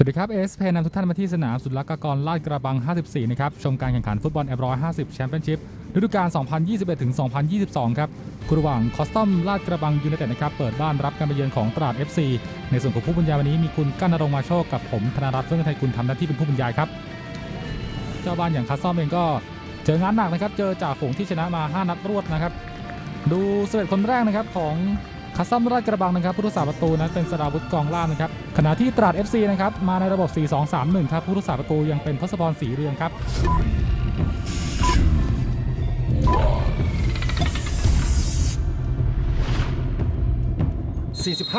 สวัสดีครับเอสเพนนำทุกท่านมาที่สนามสุลักกรลาดกระบัง 54 นะครับ ชมการแข่งขันฟุตบอลแอฟร้อย50แชมเปี้ยนชิพฤดูกาล 2021 ถึง 2022 ครับคู่ระหว่างคอสตอมลาดกระบังยูไนเต็ดนะครับ เปิดบ้านรับการไปเยือนของตราด FC ในส่วนของผู้บรรยายวันนี้มีคุณกั้นนรงมาโชคกับผมธนรัตน์เฟื่องไทยคุณทำหน้าที่เป็นผู้บรรยายครับ เจ้าบ้านอย่างคาสตอมเองก็เจองานหนักนะครับ เจอจ่าฝูงที่ชนะมา 5 นัดรวดนะครับ ดูสเตคนแรกนะครับของ คัสซัมราชกระบังนะครับผู้รักษาประตูนั้นเป็นสราวุธกองล่างนะครับขณะที่ตราด FC นะครับมาในระบบ 4-2-3-1 ครับผู้รักษาประตูยังเป็นทศพรศรีเรืองครับ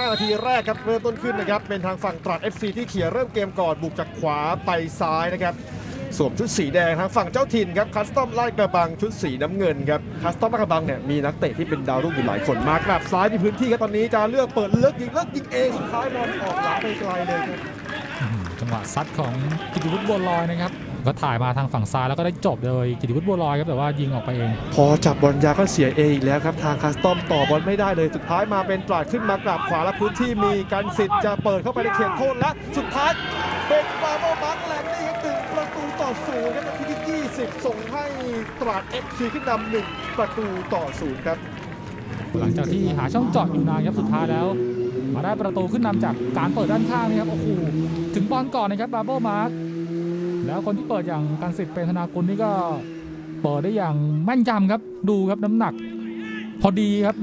45 นาทีแรกครับ เริ่มต้นขึ้นนะครับ เป็นทางฝั่งตราด FC ที่เขี่ยเริ่มเกมก่อน บุกจากขวาไปซ้ายนะครับ สวมชุดสีแดงทางฝั่งเจ้าถิ่นครับคัสตอมไล่กระบังชุดสีน้ำเงินครับคัสตอมลาดกระบังเนี่ยมีนักเตะที่เป็นดาวรุ่งอยู่หลายคนมากราบซ้ายมีพื้นที่ครับตอนนี้จะเลือกเปิดเลือกยิงเลือกยิงเองสุดท้ายบอลออกหลังไปไกลเลยครับอื้อหือจังหวะซัดของกิติวุฒิบัวลอยนะครับก็ถ่ายมาทางฝั่งซ้ายแล้วก็ได้จบโดยกิติวุฒิบัวลอยครับแต่ว่ายิงออกไปเอง พอจับบอลยาวก็เสียเองอีกแล้วครับทางคัสตอมต่อบอลไม่ได้เลยสุดท้ายมาเป็นตราดขึ้นมากราบขวาและพื้นที่มีการสิทธิ์จะเปิดเข้าไปในเขตโทษและสุดท้ายเป็นบาโบมาร์กแลนด์ นี่ครับหนึ่งประตูต่อศูนย์ครับนาทีที่ 20 ส่งให้ตราดเอฟซีขึ้นนำหนึ่งประตูต่อศูนย์ครับ หลังจากที่หาช่องเจาะอยู่นานครับสุดท้ายแล้ว มาได้ประตูขึ้นนำจากการเปิดด้านข้างนะครับโอ้โหถึงบอลก่อนนะครับบาโบมาร์กแล้วคนที่เปิดอย่างการสิทธิ์เป็นธนากุลนี่ก็เปิดได้อย่างแม่นยำครับดูครับน้ำหนัก พอดีครับ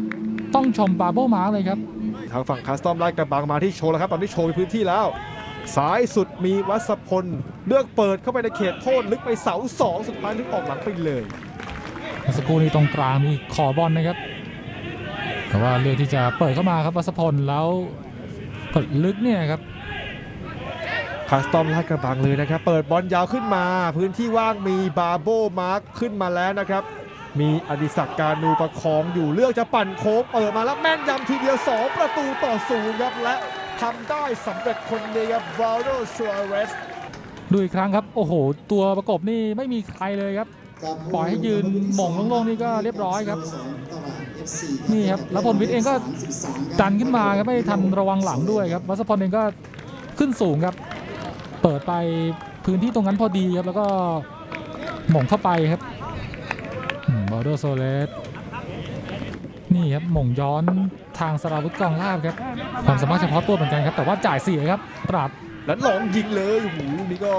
ต้องชมบาโบมาร์กเลยครับ ทางฝั่งคัสตอมไล่กระบังมาที่โชว์แล้วครับ ตอนนี้โชว์มีพื้นที่แล้ว ซ้ายสุดมีวัสพลเลือกเปิดเข้าไปในเขตโทษลึกไปเสาสองสุดท้ายลึกออกหลังไปเลยเมื่อสักครู่นี้ตรงกลางมีขอบอลนะครับ แต่ว่าเลือกที่จะเปิดเข้ามาครับวัสพลแล้วกดลึกเนี่ยครับคัสตอมลาดกระบังเลยนะครับ เปิดบอลยาวขึ้นมา พื้นที่ว่างมีบาโบมาร์คขึ้นมาแล้วนะครับ มีอดิศักดิ์การนูประคองอยู่เลือกจะปั่นโค้งเปิดมาแล้วแม่นยำทีเดียว 2 ประตูต่อศูนย์ครับและ ทำได้สำเร็จคนเดียวครับวาลโดซัวเรสดูอีกครั้งครับ โอ้โห ตัวประกบนี่ไม่มีใครเลยครับ ปล่อยให้ยืนหม่งโล่งๆนี่ก็เรียบร้อยครับ นี่ครับแล้วพลวิทย์เองก็ดันขึ้นมาครับไม่ทันระวังหลังด้วยครับวัสพลเองก็ขึ้นสูงครับ เปิดไปพื้นที่ตรงนั้นพอดีครับแล้วก็หม่งเข้าไปครับบอลโดโซเลส นี่ครับหม่งย้อนทางสราวุธกองลาบครับความสามารถเฉพาะตัวเหมือนกันครับ แต่ว่าจ่ายเสียครับตราดแล้วลองยิงเลยโอ้โหลูกนี้ก็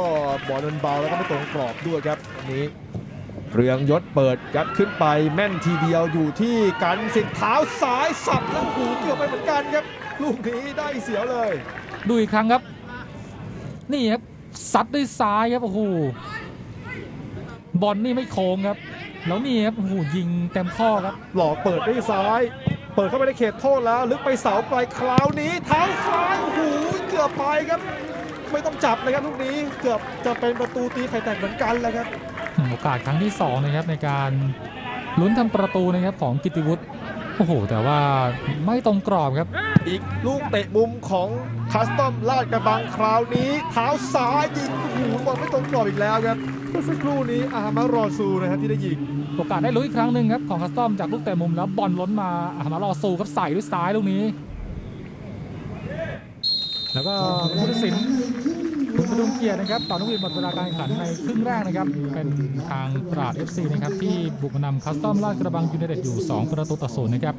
บอลมันเบาแล้วก็ไม่ตรงกรอบด้วยครับอันนี้เรืองยศเปิดยัดขึ้นไปแม่นทีเดียวอยู่ที่กันสิทธิ์เท้าซ้ายสับแล้วหูเกือบไปเหมือนกันครับ ลูกนี้ได้เสียวเลย ดูอีกครั้งครับ นี่ครับซัดด้วยซ้ายครับโอ้โหบอลนี่ไม่โค้งครับ แล้วนี่ครับโอ้โหยิงเต็มข้อครับ หลอกเปิดด้วยซ้าย เปิดเข้าไปในเขตโทษแล้ว ลึกไปเสาไกลคราวนี้เท้าซ้ายโอ้โหเกือบไปครับ ไม่ต้องจับเลยครับลูกนี้เกือบจะเป็นประตูตีไข่แตกเหมือนกันแหละครับโอกาสครั้งที่สองนะครับในการลุ้นทำประตูนะครับของกิตติวุฒิโอ้โห แต่ว่าไม่ตรงกรอบครับ อีกลูกเตะมุมของคัสตอมลาดกระบังคราวนี้ เท้าซ้ายยิงโอ้โหบอลไม่ตรงกรอบอีกแล้วครับ เมื่อสักครู่นี้อาฮามารอซูนะครับที่ได้ยิงโอกาสได้ลุ้นอีกครั้งหนึ่งครับของคัสตอมจากลูกเตะมุมแล้วบอลล้นมาอาหามารอซูครับใส่ด้วยซ้ายลูกนี้ แล้วก็ผู้ตัดสินคุณประดุงเกียรตินะครับต่อนกวีหมดเวลาการแข่งขันในครึ่งแรกนะครับ เป็นทางตราด FC นะครับที่บุกมานำคัสตอมลาดกระบังยูไนเต็ดอยู่ 2 ประตูต่อศูนย์นะครับ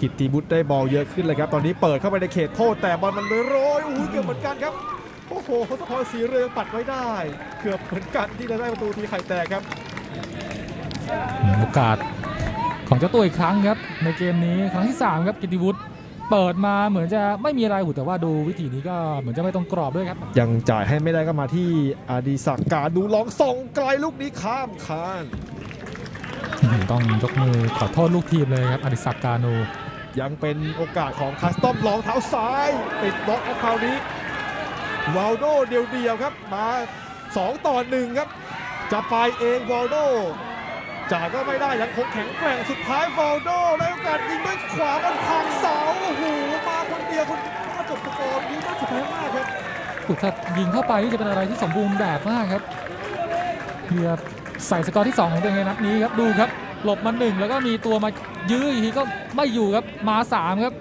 กิตติบุตรได้บอลเยอะขึ้นเลยครับ ตอนนี้เปิดเข้าไปในเขตโทษแต่บอลมันไปโรยโอ้โหเกือบเหมือนกันครับ โอ้โหทศพรศรีเรืองปัดไว้ได้ เกือบเหมือนกันที่จะได้ประตูทีไข่แตกครับโอกาสของเจ้าตัวอีกครั้งครับ ในเกมนี้ครั้งที่ 3 ครับกิตติวุฒิเปิดมาเหมือนจะไม่มีอะไรหูแต่ว่าดูวิธีนี้ก็เหมือนจะไม่ตรงกรอบด้วยครับ ยังจ่ายให้ไม่ได้ก็มาที่อดีศักดิ์การดูลองส่งไกลลูกนี้ข้ามคานต้องยกมือขอโทษลูกทีมเลยครับอดิศักดิ์การนูยังเป็นโอกาสของคัสตอมลองเท้าซ้ายติดบล็อกครับคราวนี้ วาลโดเดียวๆครับมา 2 ต่อ1ครับ จะไปเองวาลโดจ่ายก็ไม่ได้ยังคงแข็งแกร่งสุดท้ายวาลโดได้โอกาสยิงด้วยขวามันพังเสาโอ้โหมาคนเดียวคนก็จบสกอร์ยิงได้สุดท้ายมากครับถูกถ้ายิงเข้าไปนี่จะเป็นอะไรที่สมบูรณ์แบบมากครับเพื่อใส่สกอร์ที่ 2 ของตัวเองในนัดนี้ครับดูครับ หลบมาหนึ่งแล้วก็มีตัวมายื้ออีกทีก็ไม่อยู่ครับมาสามครับ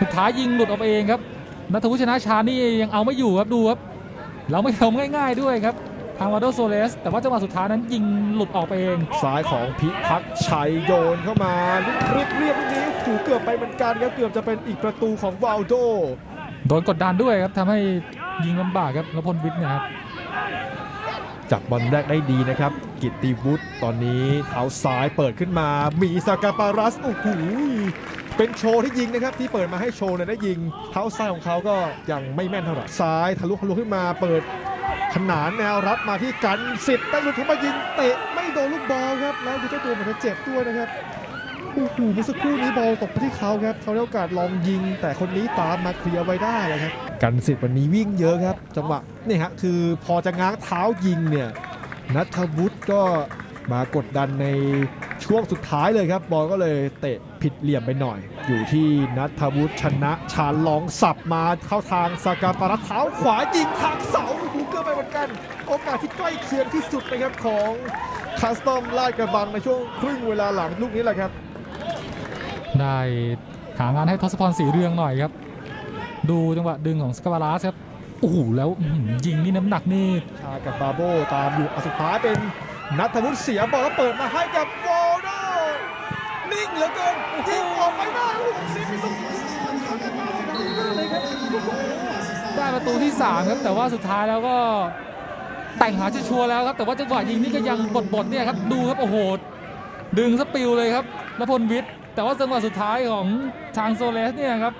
สุดท้ายยิงหลุดออกไปเองครับ นัทวุฒิชนะชานี่ยังเอาไม่อยู่ครับดูครับแล้วไม่ล้มง่าย ๆด้วยครับทางวาโดโซเลส แต่ว่าจังหวะสุดท้ายนั้นยิงหลุดออกไปเองซ้ายของพิพักษ์ชัยโยนเข้ามาเรียบเรียบๆลูกนี้ขู่เกือบไปเหมือนกันครับเกือบจะเป็นอีกประตูของวาลโดโดนกดดันด้วยครับทำให้ยิงลำบากครับแล้วพลวิทย์เนะครับจับบอลแรกได้ดีนะครับ กิตติวุฒิตอนนี้เท้าซ้ายเปิดขึ้นมา มีสกาปารัสโอ้โห เป็นโชว์ที่ยิงนะครับที่เปิดมาให้โชว์เนี่ยได้ยิงเท้าซ้ายของเขาก็ยังไม่แม่นเท่าไหร่ซ้ายทะลุทะลุขึ้นมาเปิดขนานแนวรับมาที่กันสิทธิ์ได้หลุดเข้ามายิงเตะไม่โดนลูกบอลครับแล้วดูเจ้าตัวเหมือนจะเจ็บด้วยนะครับโอ้โหเมื่อสักครู่นี้บอลตกไปที่เขาครับเขาได้โอกาสลองยิง แต่คนนี้ตามมาเคลียร์ไว้ได้เลยครับกันสิทธิ์วันนี้วิ่งเยอะครับ จังหวะนี่ฮะคือพอจะง้างเท้ายิงเนี่ยนัทวุฒิก็มากดดันใน ช่วงสุดท้ายเลยครับ บอลก็เลยเตะผิดเหลี่ยมไปหน่อย อยู่ที่นัทวุฒิชนะชาญลองสับมาเข้าทางสากาปารัสเท้าขวายิงทางเสาหูเกือบไปเหมือนกัน โอกาสที่ใกล้เคียงที่สุดนะครับของคาสตอมลาดกระบังในช่วงครึ่งเวลาหลังลูกนี้แหละครับ ได้หางานให้ทศพรสีเรืองหน่อยครับ ดูจังหวะดึงของสกาบาลัสครับโอ้โหแล้วยิงนี่น้ำหนักนี่ชากับบาโบตามอยู่อสุดท้ายเป็นนัทวุฒิเสียบอลแล้วเปิดมาให้กับวอิ่งเหลือเกินยิงออกไปหน้าโอ้โหซีพิสุเลยครับได้ประตูที่ 3 ครับแต่ว่าสุดท้ายแล้วก็แต่งหาชัวร์แล้วครับ แต่ว่าจังหวะยิงนี่ก็ยังบดๆเนี่ยครับดูครับโอ้โหดึงสปิลเลยครับนพลวิทย์แต่ว่าจังหวะสุดท้ายของทางโซเลสเนี่ยครับ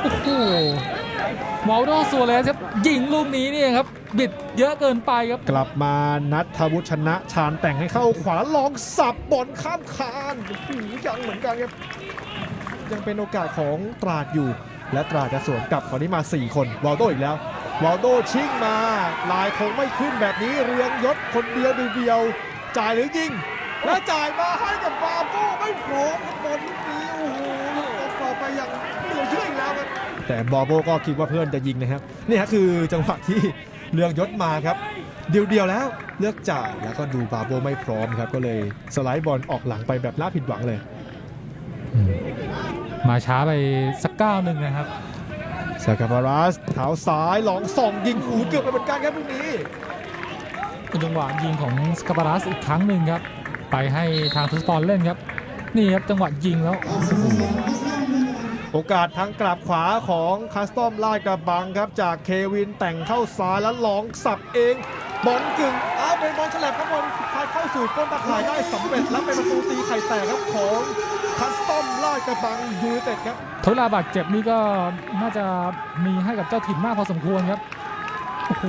โอ้โห วอลโดโซเลสครับยิงลูกนี้เนี่ยครับ บิดเยอะเกินไปครับ กลับมานัทวุฒิชนะชาญแต่งให้เข้าขวาลองสับบอลข้ามคานโอ้โหยังเหมือนกันครับ ยังเป็นโอกาสของตราดอยู่ และตราดจะสวนกลับคราวนี้มา 4 คนวอลโดอีกแล้ววอลโดชิ่งมาลายคงไม่ขึ้นแบบนี้เรืองยศคนเดียวเดียวจ่ายหรือยิง และจ่ายมาให้กับบาโบไม่พร้อมบอลลูกนี้โอ้โหต่อไปอย่างเหลือเชื่ออีกแล้วครับ แต่บอโบก็คิดว่าเพื่อนจะยิงนะครับนี่ฮะคือจังหวะที่เรืองยศมาครับ เดียวๆแล้วเลือกจ่ายแล้วก็ดูบาโบไม่พร้อมครับ ก็เลยสไลด์บอลออกหลังไปแบบน่าผิดหวังเลย มาช้าไปสักก้าวหนึ่งนะครับซากาบารัสเท้าซ้ายหลองส่องยิงหูเกือบไปเหมือนกันครับลูกนี้เป็นจังหวะยิงของสกาบารัสอีกครั้งหนึ่งครับ ไปให้ทางทุสปอนเล่นครับ นี่ครับจังหวะยิงแล้ว โอกาสทางกลับขวาของคัสตอมลาดกระบังครับ จากเควินแต่งเข้าซ้ายแล้วหลองสับเองบอลกึ่งอ้าวเป็นบอลฉลับครับบอลสุดท้ายเข้าสู่ก้นตะข่ายได้สำเร็จและเป็นประตูตีไข่แตกครับของคัสตอมลาดกระบังยูไนเต็ดครับทเวลาบาดเจ็บนี่ก็น่าจะมีให้กับเจ้าถิ่นมากพอสมควรครับโอ้โห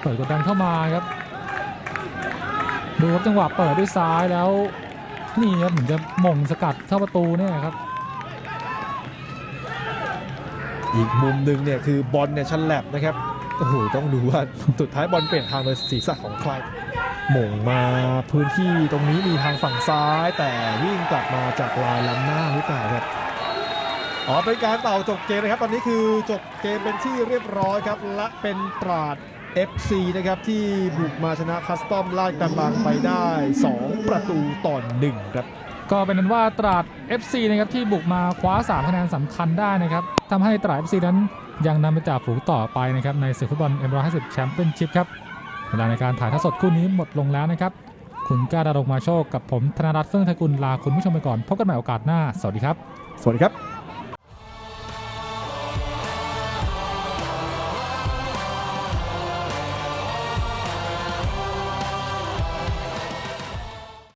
เปิดกดดันเข้ามาครับ ดูครับจังหวะเปิดด้วยซ้ายแล้ว นี่ครับเหมือนจะหมงสกัดเข้าประตูเนี่ยครับ อีกมุมหนึ่งเนี่ยคือบอลเนี่ยฉลับนะครับโอ้โหต้องดูว่าสุดท้ายบอลเปลี่ยนทางโดยศีรษะของใครหม่งมาพื้นที่ตรงนี้มีทางฝั่งซ้าย แต่วิ่งกลับมาจากลายล้ำหน้าหรือเปล่าครับอ๋อเป็นการเป่าจบเกมนะครับ ตอนนี้คือจบเกมเป็นที่เรียบร้อยครับ และเป็นตราด FC นะครับที่บุกมาชนะคัสตอมลาดกระบังไปได้ 2 ประตูต่อหนึ่งครับ ก็เป็นนั้นว่าตราด FC นะครับที่บุกมาคว้า3คะแนนสำคัญได้นะครับทำให้ตราด FC นั้นยังนำไปจากฝูงต่อไปนะครับในศึกฟุตบอล M150 แชมเปี้ยนชิพครับเวลาในการถ่ายทอดสดคู่นี้หมดลงแล้วนะครับ คุณก้าดารงมาโชคกับผมธนรัตน์เฟื่องทกุลลาคุณผู้ชมไปก่อน พบกันใหม่โอกาสหน้า สวัสดีครับ สวัสดีครับ